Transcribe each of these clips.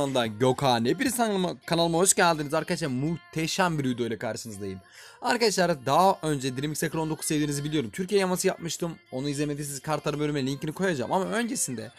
kanalından Gökhan. Hepiniz kanalıma, hoş geldiniz arkadaşlar. Muhteşem bir video ile karşınızdayım. Arkadaşlar daha önce DreamX Ekran 19 sevdiğinizi biliyorum. Türkiye yaması yapmıştım. Onu izlemediyseniz kartları bölümüne linkini koyacağım. Ama öncesinde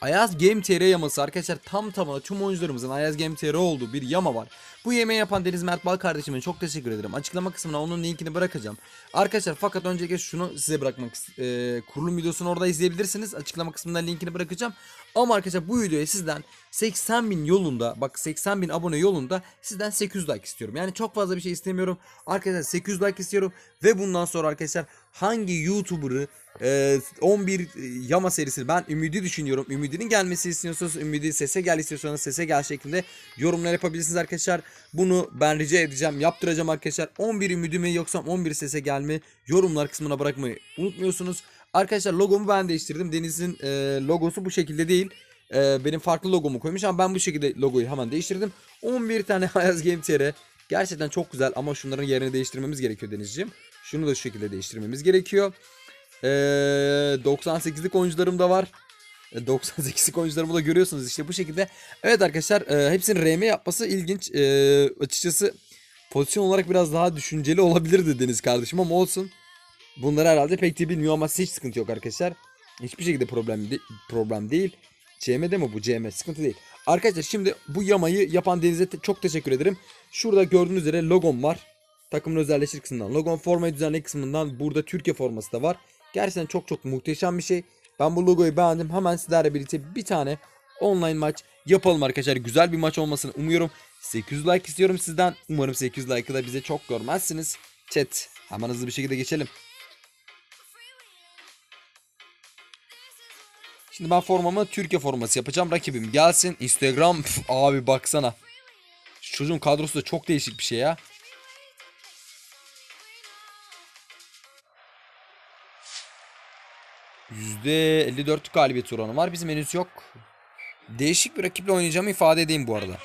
Ayaz Game TR yaması arkadaşlar tam tamına tüm oyuncularımızın Ayaz Game TR olduğu bir yama var. Bu yemeği yapan Deniz Mert Bal kardeşime çok teşekkür ederim. Açıklama kısmına onun linkini bırakacağım. Arkadaşlar fakat öncelikle şunu size bırakmak e, kurulum videosunu orada izleyebilirsiniz. Açıklama kısmından linkini bırakacağım. Ama arkadaşlar bu videoya sizden 80 bin yolunda bak 80 bin abone yolunda sizden 800 like istiyorum. Yani çok fazla bir şey istemiyorum. Arkadaşlar 800 like istiyorum. Ve bundan sonra arkadaşlar hangi YouTuber'ı e, 11 yama serisi ben Ümidi düşünüyorum. Ümidinin gelmesi istiyorsanız Ümidi sese gel istiyorsanız sese gel şeklinde yorumlar yapabilirsiniz arkadaşlar. Bunu ben rica edeceğim. Yaptıracağım arkadaşlar. 11 Ümidi mi yoksa 11 sese gel mi yorumlar kısmına bırakmayı unutmuyorsunuz. Arkadaşlar logomu ben değiştirdim. Deniz'in e, logosu bu şekilde değil. E, benim farklı logomu koymuş ama ben bu şekilde logoyu hemen değiştirdim. 11 tane Ayaz Game TR. Gerçekten çok güzel ama şunların yerini değiştirmemiz gerekiyor Denizciğim. Şunu da şu şekilde değiştirmemiz gerekiyor. Ee, 98'lik oyuncularım da var. E, 98'lik oyuncularımı da görüyorsunuz işte bu şekilde. Evet arkadaşlar e, hepsinin RM yapması ilginç. E, açıkçası pozisyon olarak biraz daha düşünceli olabilirdi Deniz kardeşim ama olsun. Bunları herhalde pek de bilmiyor ama hiç sıkıntı yok arkadaşlar. Hiçbir şekilde problem, de- problem değil. CM'de mi bu? CM sıkıntı değil. Arkadaşlar şimdi bu yamayı yapan Deniz'e te- çok teşekkür ederim. Şurada gördüğünüz üzere logom var. Takımın özelleştir kısmından. Logon formayı düzenle kısmından burada Türkiye forması da var. Gerçekten çok çok muhteşem bir şey. Ben bu logoyu beğendim. Hemen sizlerle birlikte bir tane online maç yapalım arkadaşlar. Güzel bir maç olmasını umuyorum. 800 like istiyorum sizden. Umarım 800 like'ı da bize çok görmezsiniz. Chat hemen hızlı bir şekilde geçelim. Şimdi ben formamı Türkiye forması yapacağım. Rakibim gelsin. Instagram Pf, abi baksana. Şu çocuğun kadrosu da çok değişik bir şey ya. %54 galibiyet oranı var. Bizim henüz yok. Değişik bir rakiple oynayacağımı ifade edeyim bu arada.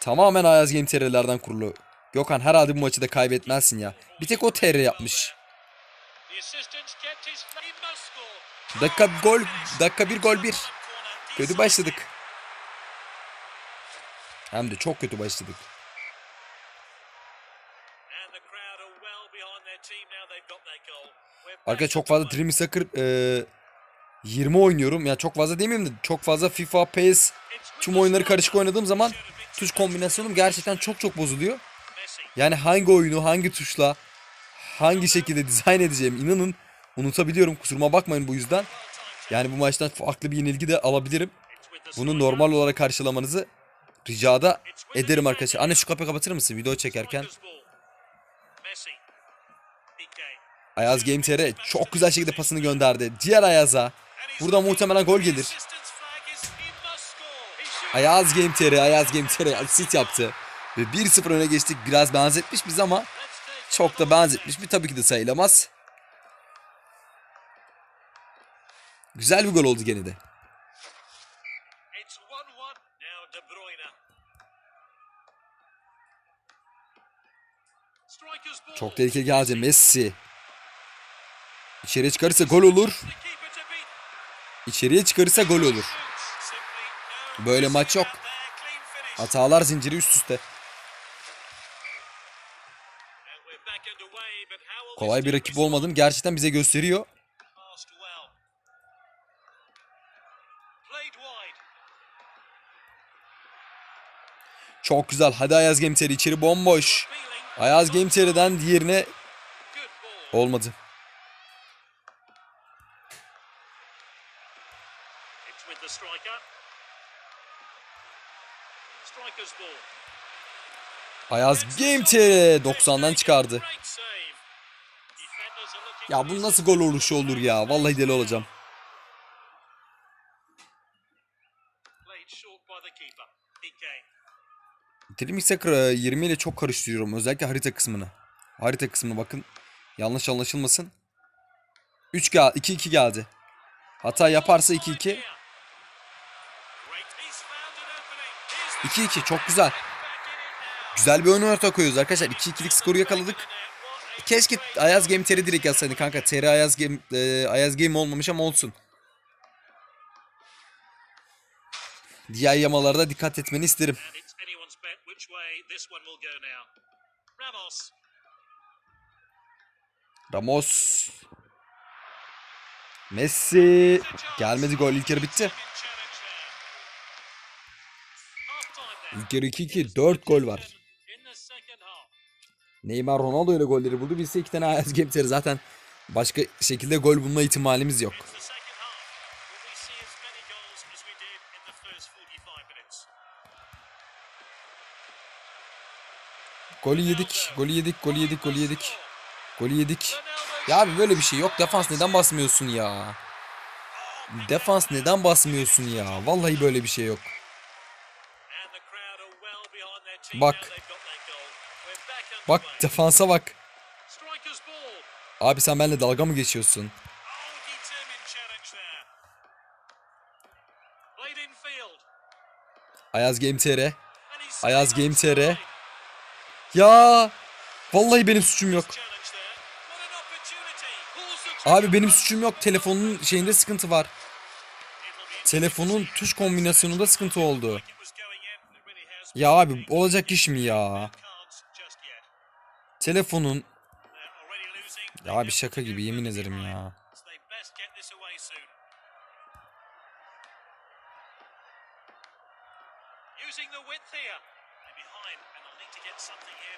Tamamen Ayaz Game TR'lerden kurulu. Gökhan herhalde bu maçı da kaybetmezsin ya. Bir tek o TR yapmış. Dakika gol, dakika bir gol bir. Kötü başladık. Hem de çok kötü başladık. Arkadaşlar çok fazla Dream Soccer e, 20 oynuyorum. Ya çok fazla demeyeyim de çok fazla FIFA, PES tüm oyunları karışık oynadığım zaman tuş kombinasyonum gerçekten çok çok bozuluyor. Yani hangi oyunu hangi tuşla hangi şekilde dizayn edeceğim inanın unutabiliyorum. Kusuruma bakmayın bu yüzden. Yani bu maçtan farklı bir yenilgi de alabilirim. Bunu normal olarak karşılamanızı ricada ederim arkadaşlar. Anne şu kapıyı kapatır mısın video çekerken? Ayaz Game TR çok güzel şekilde pasını gönderdi. Diğer Ayaz'a. Burada muhtemelen gol gelir. Ayaz Game TR, Ayaz Game TR asist yaptı. Ve 1-0 öne geçtik. Biraz benzetmiş biz ama çok da benzetmiş mi tabii ki de sayılamaz. Güzel bir gol oldu gene de. Çok tehlikeli gelecek Messi. İçeriye çıkarırsa gol olur. İçeriye çıkarırsa gol olur. Böyle maç yok. Hatalar zinciri üst üste. Kolay bir rakip olmadığını gerçekten bize gösteriyor. Çok güzel. Hadi Ayaz TR içeri bomboş. Ayaz Game TR'den diğerine olmadı. Ayaz TR 90'dan çıkardı. Ya bu nasıl gol oluşu olur ya? Vallahi deli olacağım. Soccer 20 ile çok karıştırıyorum. Özellikle harita kısmını. Harita kısmına bakın. Yanlış anlaşılmasın. 3 gel 2-2 geldi. Hata yaparsa 2-2. 2-2 çok güzel. Güzel bir oyun ortaya koyuyoruz arkadaşlar. 2-2'lik skoru yakaladık. Keşke Ayaz Game TR direkt yazsaydın kanka. TR Ayaz Game, e, Ayaz Game olmamış ama olsun. Diğer yamalarda dikkat etmeni isterim. Which way this one will go now. Ramos. Ramos. Messi. Gelmedi gol ilk yarı bitti. İlk yarı 2-2 4 gol var. Neymar Ronaldo ile golleri buldu. Biz ise iki tane Ayaz Gemter'i zaten başka şekilde gol bulma ihtimalimiz yok. Golü yedik, golü yedik, golü yedik, golü yedik. Golü yedik. Ya abi böyle bir şey yok. Defans neden basmıyorsun ya? Defans neden basmıyorsun ya? Vallahi böyle bir şey yok. Bak. Bak defansa bak. Abi sen benimle dalga mı geçiyorsun? Ayaz Game TR. Ayaz Game. TR. Ya vallahi benim suçum yok. Abi benim suçum yok. Telefonun şeyinde sıkıntı var. Telefonun tuş kombinasyonunda sıkıntı oldu. Ya abi olacak iş mi ya? Telefonun ya abi şaka gibi yemin ederim ya. Using the width here. They're behind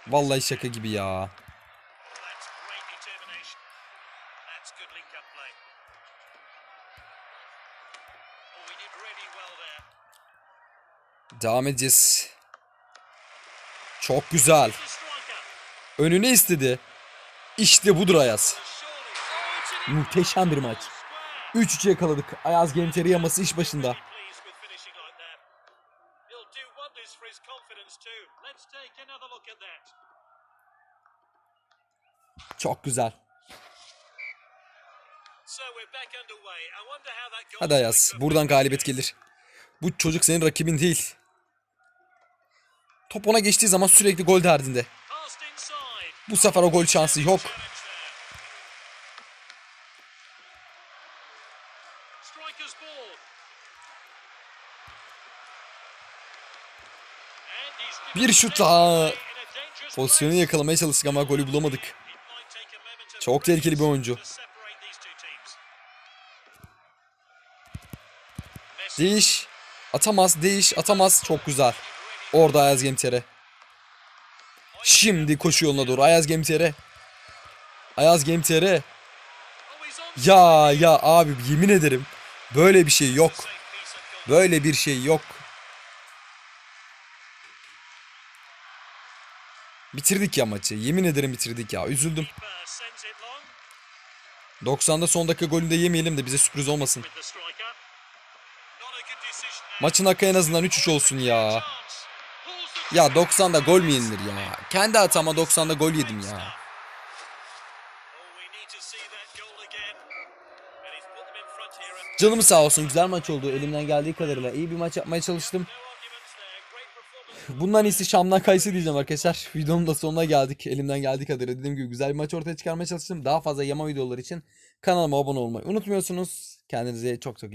Vallahi şaka gibi ya. Oh. Devam edeceğiz. Çok güzel. Önüne istedi. İşte budur Ayaz. Muhteşem bir maç. square. 3-3'e yakaladık. Ayaz TR yaması iş başında. That goal Hadi Ayaz. Buradan galibiyet gelir. Bu çocuk senin rakibin değil. Top ona geçtiği zaman sürekli gol derdinde. Bu sefer o gol şansı yok. Bir şut daha. Pozisyonu yakalamaya çalıştık ama golü bulamadık. Çok tehlikeli bir oyuncu. Değiş. Atamaz, değiş, atamaz. Çok güzel. Orada Ayaz TR. Şimdi koşu yoluna doğru. Ayaz TR. Ayaz on Ya ya abi yemin ederim. Böyle bir şey yok. Böyle bir şey yok. Bitirdik ya maçı. Yemin ederim bitirdik ya. Üzüldüm. Keeper sends it long 90'da son dakika golünü de yemeyelim de bize sürpriz olmasın. Maçın hakkı en azından 3-3 olsun ya. Ya 90'da gol mü yenilir ya? Kendi hatama 90'da gol yedim ya. Canım sağ olsun güzel maç oldu. Elimden geldiği kadarıyla iyi bir maç yapmaya çalıştım. Bundan iyisi Şam'dan kayısı diyeceğim arkadaşlar. Videonun da sonuna geldik. Elimden geldiği kadarıyla dediğim gibi güzel bir maç ortaya çıkarmaya çalıştım. Daha fazla yama videoları için kanalıma abone olmayı unutmuyorsunuz. Kendinize çok çok iyi